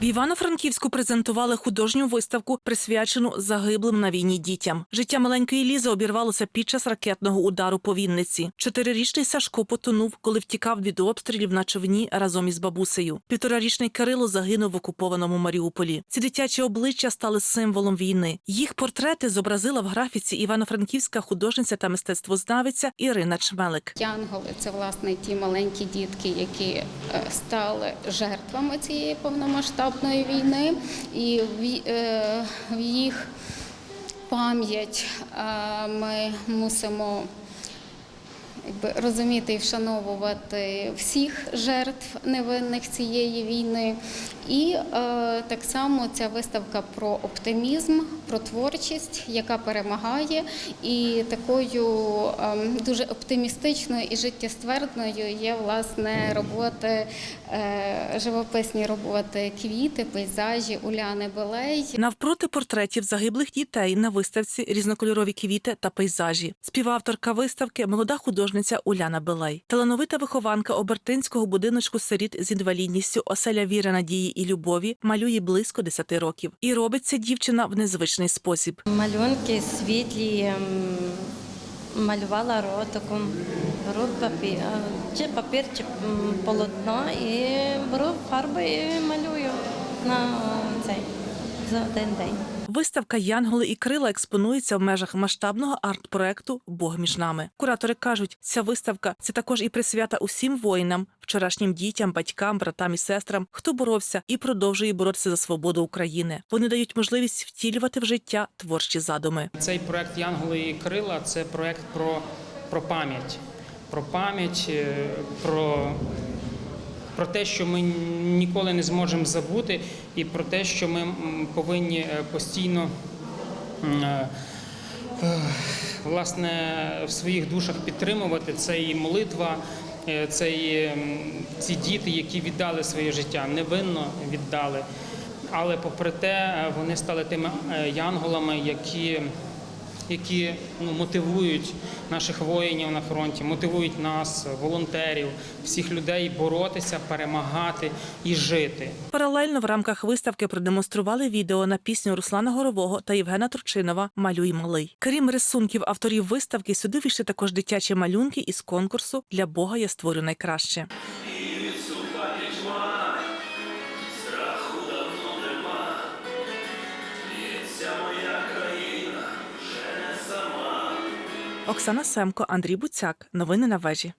В Івано-Франківську презентували художню виставку, присвячену загиблим на війні дітям. Життя маленької Лізи обірвалося під час ракетного удару по Вінниці. Чотирирічний Сашко потонув, коли втікав від обстрілів на човні разом із бабусею. Півторарічний Кирило загинув в окупованому Маріуполі. Ці дитячі обличчя стали символом війни. Їх портрети зобразила в графіці івано-франківська художниця та мистецтвознавиця Ірина Чмелик. Янголи це власне ті маленькі дітки, які е, стали жертвами цієї повномасштабної війни, і в, е, їх пам'ять ми мусимо якби, розуміти і вшановувати всіх жертв невинних цієї війни. І е, так само ця виставка про оптимізм, про творчість, яка перемагає, і такою ем, дуже оптимістичною і життєствердною є власне роботи, е, живописні роботи, квіти, пейзажі Уляни Белей. Навпроти портретів загиблих дітей на виставці різнокольорові квіти та пейзажі. Співавторка виставки молода художниця Уляна Белей, талановита вихованка обертинського будиночку сиріт з інвалідністю оселя віри, надії і любові малює близько 10 років. І робить це дівчина в незвичний спосіб. Малюнки світлі, ем, малювала ротиком, беру папір, чи папір, чи полотно і беру фарби і малюю на цей за один день. Виставка Янголи і крила експонується в межах масштабного арт-проекту Бог між нами. Куратори кажуть, ця виставка це також і присвята усім воїнам, вчорашнім дітям, батькам, братам і сестрам, хто боровся і продовжує боротися за свободу України. Вони дають можливість втілювати в життя творчі задуми. Цей проект Янголи і Крила це проект про, про пам'ять. Про пам'ять, е, про, про те, що ми ніколи не зможемо забути, і про те, що ми повинні е, постійно. е, е, Власне, в своїх душах підтримувати це і молитва, це і ці діти, які віддали своє життя, невинно віддали. Але попри те, вони стали тими янголами, які, які ну, мотивують наших воїнів на фронті, мотивують нас, волонтерів, всіх людей боротися, перемагати і жити. Паралельно в рамках виставки продемонстрували відео на пісню Руслана Горового та Євгена Турчинова Малюй малий. Крім рисунків авторів виставки, сюди вийшли також дитячі малюнки із конкурсу Для Бога я створю найкраще. Оксана Семко, Андрій Буцяк. Новини на вежі.